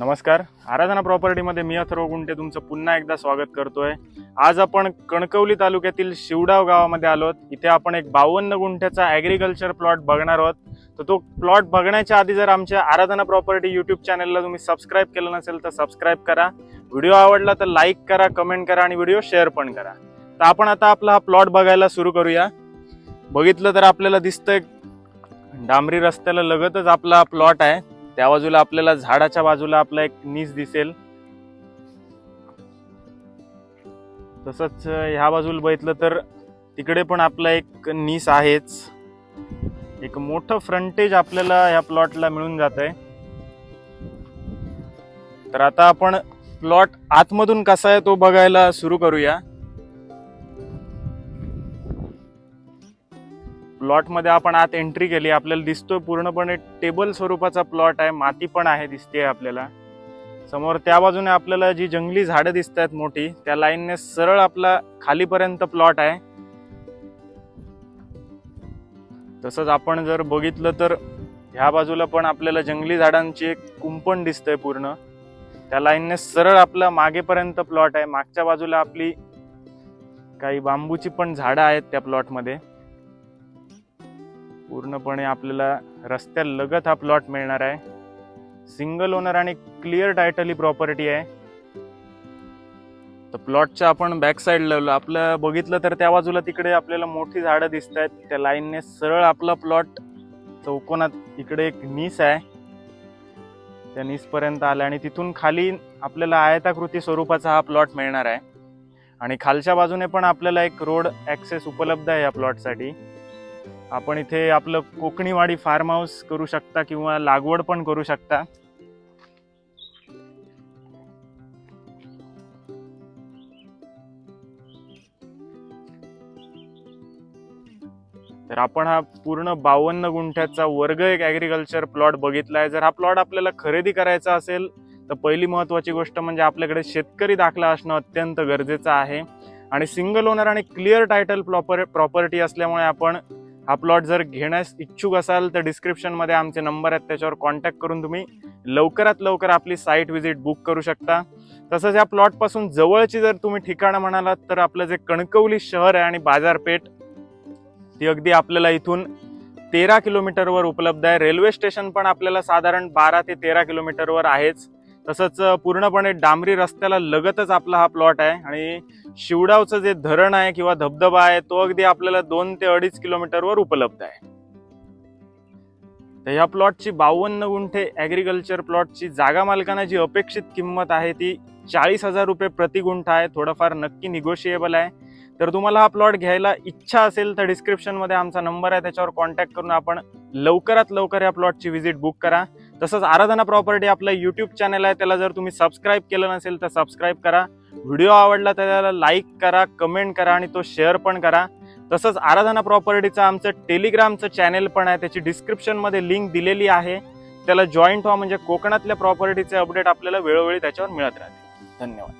नमस्कार. आराधना प्रॉपर्टीमध्ये मी अथर्व गुंटे तुमचं पुन्हा एकदा स्वागत करतोय. आज आपण कणकवली तालुक्यातील शिवडाव गावामध्ये आलोत. इथे आपण एक बावन्न गुंठ्याचा ॲग्रिकल्चर प्लॉट बघणार आहोत. तर तो प्लॉट बघण्याच्या आधी जर आमच्या आराधना प्रॉपर्टी यूट्यूब चॅनलला तुम्ही सबस्क्राईब केलं नसेल तर सबस्क्राईब करा. व्हिडिओ आवडला तर लाईक करा कमेंट करा आणि व्हिडिओ शेअर पण करा. तर आपण आता आपला हा प्लॉट बघायला सुरू करूया. बघितलं तर आपल्याला दिसतंय डांबरी रस्त्याला लगतच आपला प्लॉट आहे. त्या बाजूला आपल्याला झाडाच्या बाजूला आपला एक नीस दिसेल. तसंच ह्या बाजूला बघितलं तर तिकडे पण आपला एक नीस आहेच. एक मोठं फ्रंटेज आपल्याला ह्या प्लॉटला मिळून जात आहे तर आता आपण प्लॉट आतमधून कसा आहे तो बघायला सुरू करूया. प्लॉटमध्ये आपण आत एंट्री केली आपल्याला दिसतोय पूर्णपणे टेबल स्वरूपाचा प्लॉट आहे माती पण आहे दिसते आपल्याला. समोर त्या बाजूने आपल्याला जी जंगली झाडं दिसत आहेत मोठी त्या लाईनने सरळ आपला खालीपर्यंत प्लॉट आहे. तसंच आपण जर बघितलं तर ह्या बाजूला पण आपल्याला जंगली झाडांची एक कुंपण दिसतंय पूर्ण. त्या लाईनने सरळ आपला मागेपर्यंत प्लॉट आहे. मागच्या बाजूला आपली काही बांबूची पण झाडं आहेत त्या प्लॉटमध्ये. पूर्णपणे आपल्याला रस्त्यालगत हा प्लॉट मिळणार आहे. सिंगल ओनर आणि क्लिअर टायटल ही प्रॉपर्टी आहे. तर प्लॉटच्या आपण बॅक साईड लावलं आपलं बघितलं तर त्या बाजूला तिकडे आपल्याला मोठी झाडं दिसत आहेत. त्या लाईनने सरळ आपला प्लॉट चौकोनात इकडे एक नीस आहे. त्या नीसपर्यंत आला आणि तिथून खाली आपल्याला आयताकृती स्वरूपाचा हा प्लॉट मिळणार आहे. आणि खालच्या बाजूने पण आपल्याला एक रोड ॲक्सेस उपलब्ध आहे या प्लॉटसाठी आपण इथे आपलं कोकणीवाडी फार्म हाऊस करू शकता किंवा लागवड पण करू शकता. तर आपण हा पूर्ण बावन्न गुंठ्याचा वर्ग एक ॲग्रिकल्चर प्लॉट बघितला आहे. जर हा प्लॉट आपल्याला खरेदी करायचा असेल तर पहिली महत्त्वाची गोष्ट म्हणजे आपल्याकडे शेतकरी दाखला असणं अत्यंत गरजेचं आहे. आणि सिंगल ओनर आणि क्लिअर टायटल प्रॉपर प्रॉपर्टी असल्यामुळे आपण हा प्लॉट जर घेण्यास इच्छुक असाल तर डिस्क्रिप्शनमध्ये आमचे नंबर आहेत त्याच्यावर कॉन्टॅक्ट करून तुम्ही लवकरात लवकर आपली साईट व्हिजिट बुक करू शकता. तसंच या प्लॉटपासून जवळची जर तुम्ही ठिकाणं म्हणालात तर आपलं जे कणकवली शहर आहे आणि बाजारपेठ ती अगदी आपल्याला इथून तेरा किलोमीटरवर उपलब्ध आहे. रेल्वे स्टेशन पण आपल्याला साधारण बारा ते तेरा किलोमीटरवर आहेच. तसंच पूर्णपणे डांबरी रस्त्याला लगतच आपला हा प्लॉट आहे आणि शिवडावचं जे धरण आहे किंवा धबधबा आहे तो अगदी आपल्याला दोन ते अडीच किलोमीटरवर उपलब्ध आहे. तर ह्या प्लॉटची बावन्न गुंठे ॲग्रिकल्चर प्लॉटची जागा मालकांना जी अपेक्षित किंमत आहे ती चाळीस हजार रुपये प्रति गुंठा आहे थोडंफार नक्की निगोशिएबल आहे. तर तुम्हाला हा प्लॉट घ्यायला इच्छा असेल तर डिस्क्रिप्शनमध्ये आमचा नंबर आहे त्याच्यावर कॉन्टॅक्ट करून आपण लवकरात लवकर या प्लॉटची व्हिजिट बुक करा. तसंच आराधना प्रॉपर्टी आपलं यूट्यूब चॅनल आहे त्याला जर तुम्ही सबस्क्राईब केलं नसेल तर सबस्क्राईब करा. व्हिडिओ आवडला तर त्याला लाईक करा कमेंट करा आणि तो शेअर पण करा. तसंच आराधना प्रॉपर्टीचं आमचं टेलिग्रामचं चॅनेल पण आहे त्याची डिस्क्रिप्शनमध्ये लिंक दिलेली आहे. त्याला जॉईंट व्हा म्हणजे कोकणातल्या प्रॉपर्टीचे अपडेट आपल्याला वेळोवेळी त्याच्यावर मिळत राहते धन्यवाद.